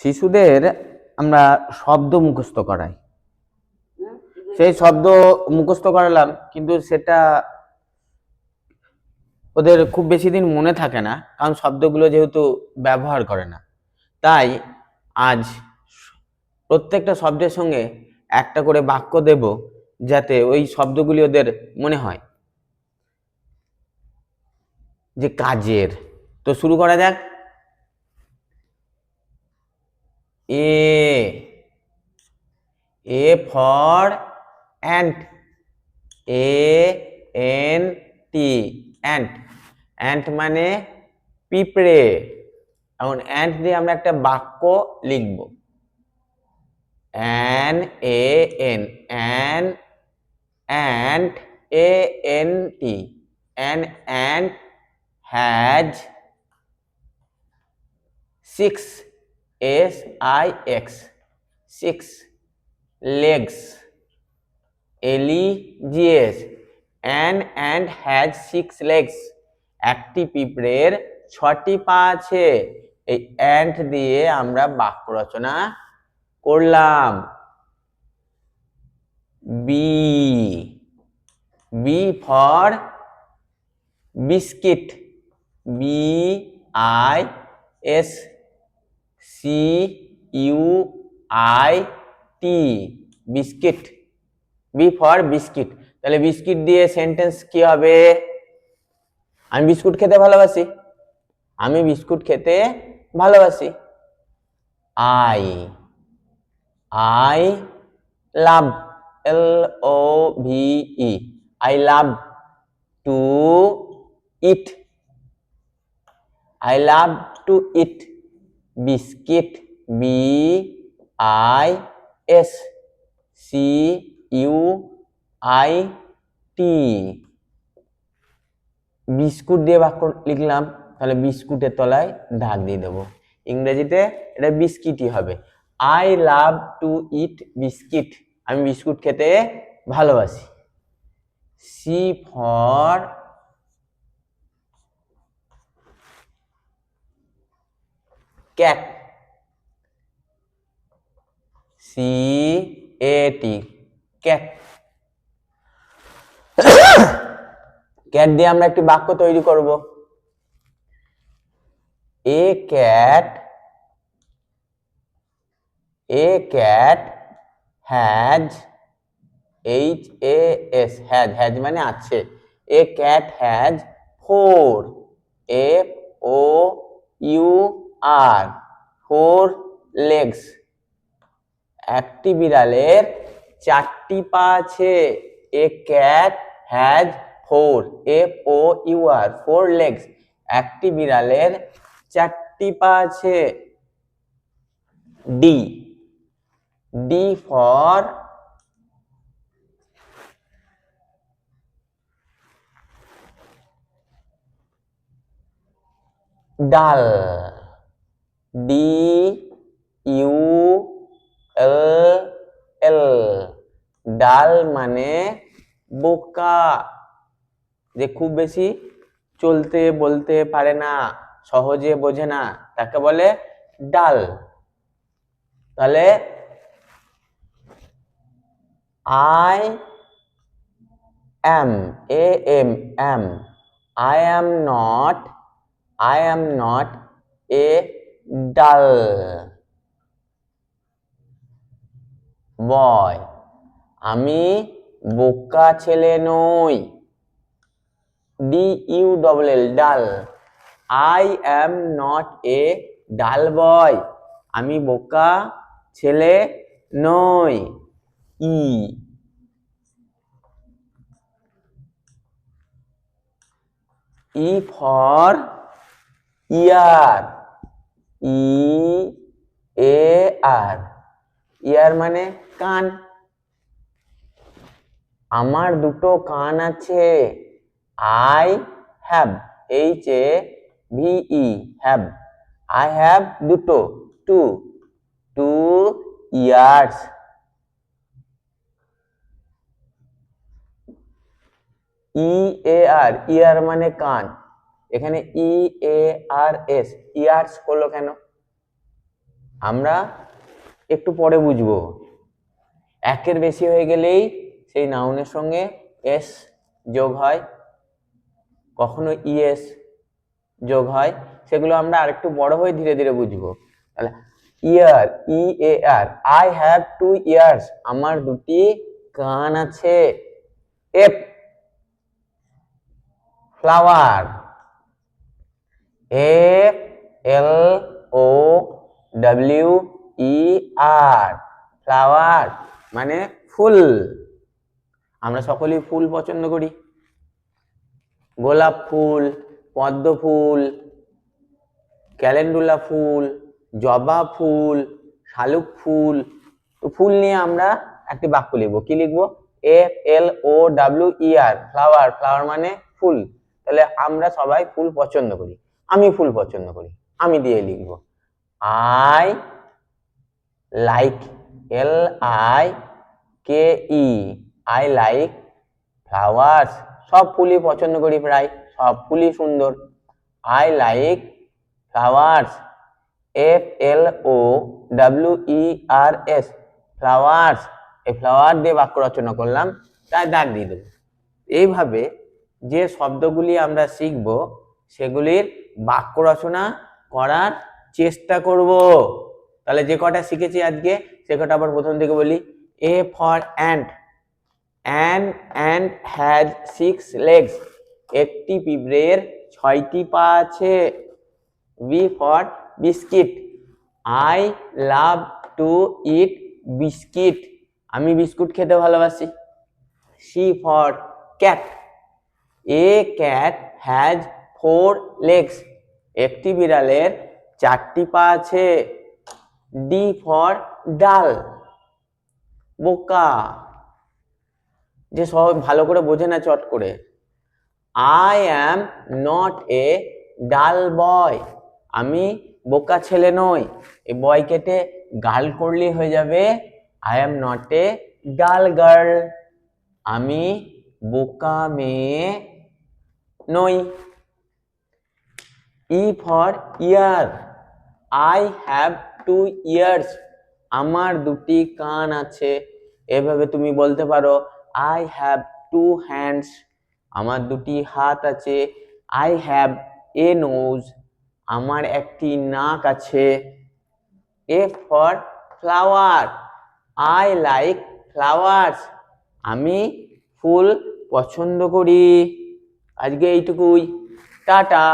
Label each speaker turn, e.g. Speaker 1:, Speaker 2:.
Speaker 1: শিশুদের আমরা শব্দ মুখস্থ করাই। সেই শব্দ মুখস্থ করালাম, কিন্তু সেটা ওদের খুব বেশি দিন মনে থাকে না, কারণ শব্দগুলো যেহেতু ব্যবহার করে না। তাই আজ প্রত্যেকটা শব্দের সঙ্গে একটা করে বাক্য দেব, যাতে ওই শব্দগুলি ওদের মনে হয়। যে কাজের। তো শুরু করা যাক। A A for ant A N T ant ant মানে পিঁপড়ে। এখন অ্যান্ট দিয়ে আমরা একটা বাক্য লিখব। An A N an ant A N T an ant has six. S I X six legs L E G S an ant has six legs একটি পিঁপড়ের ছটি পা আছে। এই অ্যান্ট দিয়ে আমরা বাক্য রচনা করলাম। B B for biscuit B I S C, U, I, T, biscuit. B for biscuit. তাহলে বিস্কিট দিয়ে সেন্টেন্স কি হবে? আমি বিস্কুট খেতে ভালোবাসি। আমি বিস্কুট খেতে ভালোবাসি। I I love, L O V E. I love to eat. I love to eat biscuit B I S, C U I T. Biscuit দিয়ে বাক্য লিখলাম, তাহলে বিস্কুটের তলায় দাগ দিয়ে দেবো। ইংরেজিতে এটা বিস্কিটই হবে। I love to eat biscuit, আমি বিস্কুট খেতে ভালোবাসি। C for cat c a t cat cat দিয়ে আমরা একটি বাক্য তৈরি করব। A cat a cat has H A S has has মানে আছে। A cat has four F O U R four legs. একটি বিড়ালের চারটি পা আছে। A cat has four, F O U R, four legs. একটি বিড়ালের চারটি পা আছে। D D for dull. D U L L dull মানে বোকা। যে খুব বেশি চলতে বলতে পারে না, সহজে বোঝে না, তাকে বলে ডাল। তাহলে I am A M am I am not, I am not a dull boy আমি বোকা ছেলে নই। ডি ইউ ডবল এল ডাল। I am not a dull boy, আমি বোকা ছেলে নই। ই। ই for year. E, A, R. Ear মানে কান। আমার দুটো কান আছে। I have, H A V E have. I have দুটো, two two ears. E, A, R, ear মানে কান। এখানে ই এ আর এস ইয়ার্স করল কেন? আমরা একটু পরে বুঝব। একের বেশি হয়ে গেলেই সেই নাউনের সঙ্গে এস যোগ হয়। কখনো ইএস যোগ হয়, সেগুলো আমরা আরেকটু বড় হয়ে ধীরে ধীরে বুঝব। তাহলে ear E A R I have two ears আমার দুটি কান আছে। F flower F L O W E R flower মানে ফুল। আমরা সকলেই ফুল পছন্দ করি। গোলাপ ফুল, পদ্ম ফুল, ক্যালেন্ডুলা ফুল, জবা ফুল, শালুক ফুল, তো ফুল নিয়ে আমরা একটি বাক্য লিখব। কি লিখব? F L O W E R flower flower মানে ফুল। তাহলে আমরা সবাই ফুল পছন্দ করি। আমি ফুল পছন্দ করি, আমি দিয়ে লিখব। I like L I K E. I like flowers. সব ফুলই পছন্দ করি প্রায়, সব ফুলই সুন্দর। I like flowers. F L O W E R S, flowers. এই ফ্লাওয়ার দিয়ে বাক্য রচনা করলাম, তাই দাগ দিয়ে দেবো। এইভাবে যে শব্দগুলি আমরা শিখব সেগুলির বাক্য রচনা করার চেষ্টা করব। তাহলে যে কটা শিখেছি আজকে, সে কটা আবার প্রথম থেকে বলি। A for ant an ant has six legs একটি পিঁপড়ের ছয়টি পা আছে। B for biscuit I love to eat biscuit আমি বিস্কুট খেতে ভালোবাসি। C for cat a cat has four legs. একটি বিড়ালের চারটি পা আছে। ডি ফর ডাল। বোকা। যে সব ভালো করে বোঝে না চট করে। I am not a dull boy আমি বোকা ছেলে নই। এই বয় কেটে গার্ল করলেই হয়ে যাবে। আই অ্যাম নট এ ডাল গার্ল আমি বোকা মেয়ে নই। E for ear I have two ears আমার দুটি কান আছে। এভাবে তুমি বলতে পারো আই হ্যাভ টু হ্যান্ডস আমার দুটি হাত আছে। আই হ্যাভ এ নোজ আমার একটি নাক আছে। A for flower I like flowers আমি ফুল পছন্দ করি। আজকে এইটুকুই। টাটা।